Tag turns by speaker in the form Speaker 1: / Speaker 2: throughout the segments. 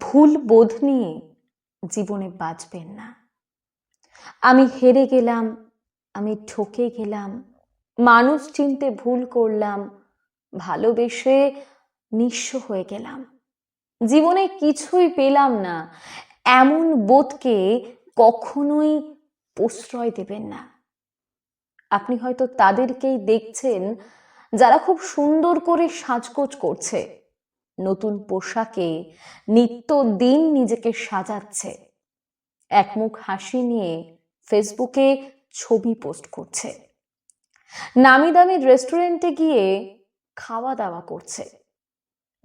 Speaker 1: ভুল বোধ নিয়ে জীবনে বাঁচবেন না। আমি হেরে গেলাম, আমি ঠকে গেলাম, মানুষ চিনতে ভুল করলাম, ভালোবেসে নিঃস্ব হয়ে গেলাম। জীবনে কিছুই পেলাম না, এমন বোধকে কখনোই প্রশ্রয় দেবেন না। আপনি হয়তো তাদেরকেই দেখছেন, যারা খুব সুন্দর করে সাজগোজ করছে। নতুন পোশাকে নিত্য দিন নিজেকে সাজাচ্ছে। একমুখ হাসি নিয়ে ফেসবুকে ছবি পোস্ট করছে। নামি দামি রেস্টুরেন্টে গিয়ে খাওয়া দাওয়া করছে।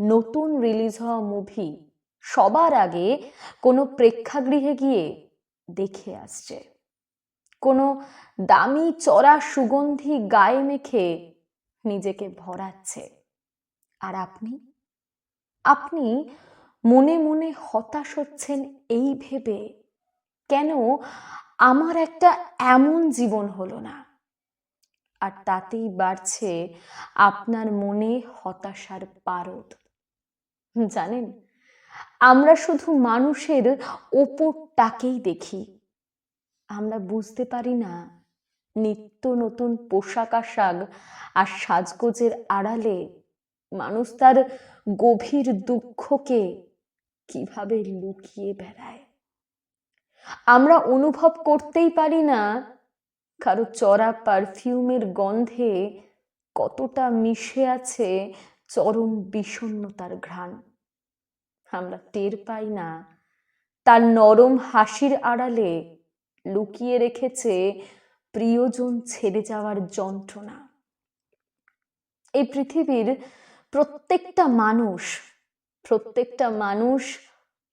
Speaker 1: নতুন রিলিজ হওয়া মুভি সবার আগে কোনো প্রেক্ষাগৃহে গিয়ে দেখে আসছে। কোনো দামি চড়া সুগন্ধি গায়ে মেখে নিজেকে ভরাচ্ছে। আর আপনি? আপনি মনে মনে হতাশ হচ্ছেন এই ভেবে, কেন আমার একটা এমন জীবন হলো না? আর তাতেই বাড়ছে আপনার মনে হতাশার পারদ। জানেন, আমরা শুধু মানুষের ওপরটাকেই দেখি। আমরা বুঝতে পারি না, নিত্য নতুন পোশাক আশাক আর সাজগোজের আড়ালে মানুষ তার গভীর দুঃখকে কীভাবে লুকিয়ে বেড়ায়? আমরা অনুভব করতেই পারি না কারও চড়া পারফিউমের গন্ধে কতটা মিশে আছে চরম বিষণ্ণতার ঘ্রাণ। আমরা টের পাই না, তার নরম হাসির আড়ালে লুকিয়ে রেখেছে প্রিয়জন ছেড়ে যাওয়ার যন্ত্রণা। এই পৃথিবীর প্রত্যেকটা মানুষ প্রত্যেকটা মানুষ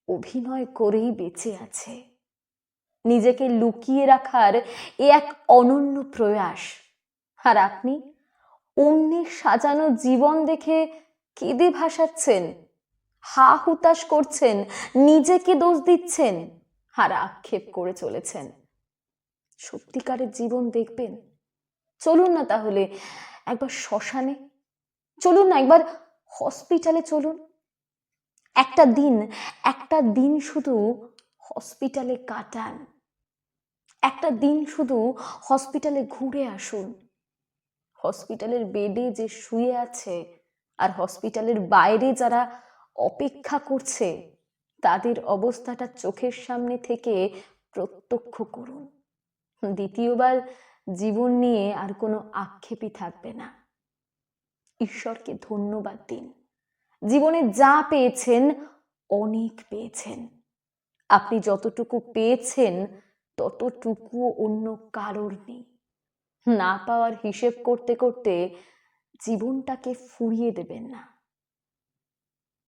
Speaker 1: অভিনয় করেই বেঁচে আছে। নিজেকে লুকিয়ে রাখার এ এক অনন্য প্রয়াস। আর আপনি অন্যের সাজানো জীবন দেখে কেঁদে ভাসাচ্ছেন হা হুতাশ করছেন, নিজেকে দোষ দিচ্ছেন আর আক্ষেপ করে চলেছেন। সত্যিকারের জীবন দেখবেন। চলুন না তাহলে একবার শ্মশানে চলুন না, একবার হসপিটালে চলুন। একটা দিন একটা দিন শুধু হসপিটালে কাটান। একটা দিন শুধু হসপিটালে ঘুরে আসুন। হসপিটালের বেডে যে শুয়ে আছে আর হসপিটালের বাইরে যারা অপেক্ষা করছে, তাদের অবস্থাটা চোখের সামনে থেকে প্রত্যক্ষ করুন। দ্বিতীয়বার জীবন নিয়ে আর কোনো আক্ষেপই থাকবে না। ঈশ্বরকে ধন্যবাদ দিন। জীবনে যা পেয়েছেন, অনেক পেয়েছেন। আপনি যতটুকু পেয়েছেন ততটুকু অন্য কারোর নেই। না পাওয়ার হিসেব করতে করতে জীবনটাকে ফুরিয়ে দেবেন না।